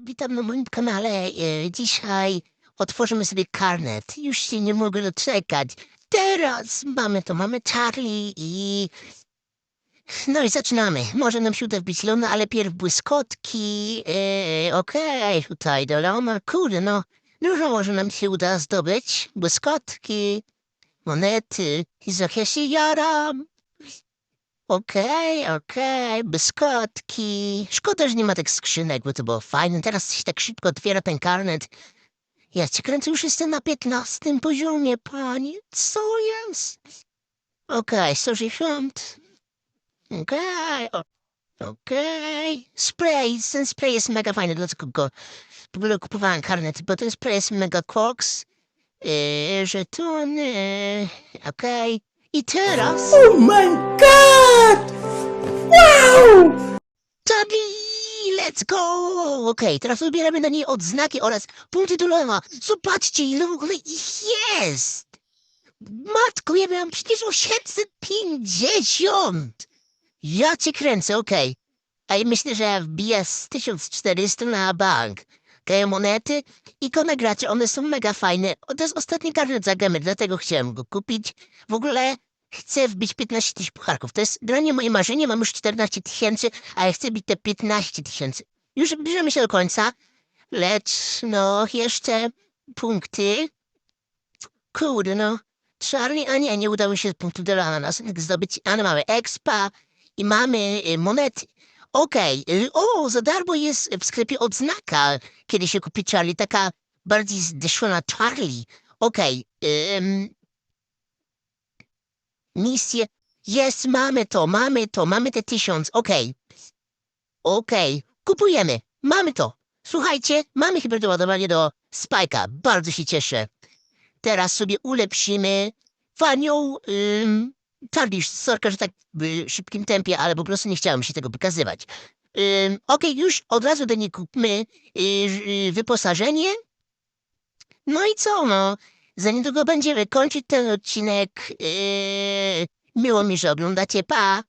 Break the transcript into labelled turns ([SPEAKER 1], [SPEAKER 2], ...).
[SPEAKER 1] Witam na moim kanale. E, Dzisiaj otworzymy sobie karnet. Już się nie mogę doczekać. Teraz mamy to, mamy Charlie i... No i zaczynamy. Może nam się uda wbić Leona, ale pierw błyskotki. E, Okej, tutaj do Leona. Kurde, no. Dużo może nam się uda zdobyć. Błyskotki, monety. I za się jaram. Okej, okej, błyskotki. Szkoda, że nie ma tych skrzynek, bo to było fajne. Teraz się tak szybko otwiera ten karnet. Ja cię kręcę, już jestem na piętnastym poziomie, panie. Co jest? Okej, 160. Okej, o- okej. Spray, ten spray jest mega fajny, dlatego go w ogóle kupowałem karnet, bo ten spray jest mega koks. Yy, żetony, okej. I teraz...
[SPEAKER 2] Oh my god! Wow!
[SPEAKER 1] Tabi, let's go! Okej, teraz wybieramy na niej odznaki oraz punkty do lewa. Zobaczcie, ile w ogóle ich jest! Matko, ja miałam przecież 850! Ja cię kręcę, okej. A ja myślę, że wbiję z 1400 na bank. Okej, monety i konegracie, one są mega fajne. O, To jest ostatni karnet za gemy, dlatego chciałem go kupić. W ogóle chcę wbić 15 tysięcy pucharków. To jest granie moje marzenie, mam już 14 tysięcy, a ja chcę bić te 15 tysięcy. Już zbliżamy się do końca, lecz no jeszcze punkty. Kurde no, Charlie, a nie, nie udało się punktu do nas zdobyć, ale mamy expa i mamy y, monety. Okej, y, o, za darmo jest w sklepie odznaka, kiedy się kupi Charlie, taka bardziej zdeszła Charlie. Okej, ym, misję. Jest, mamy to, mamy to, mamy te tysiąc, okej. Okej, kupujemy, mamy to. Słuchajcie, mamy hybridoładowanie do Spajka, bardzo się cieszę. Teraz sobie ulepszymy panią ym, Charlie, sorka, że tak w szybkim tempie, ale po prostu nie chciałem się tego pokazywać. Ym, okej, już od razu do niej kupmy y, y, wyposażenie. No i co, no? Za niedługo będziemy kończyć ten odcinek. Yy, miło mi, że oglądacie. Pa!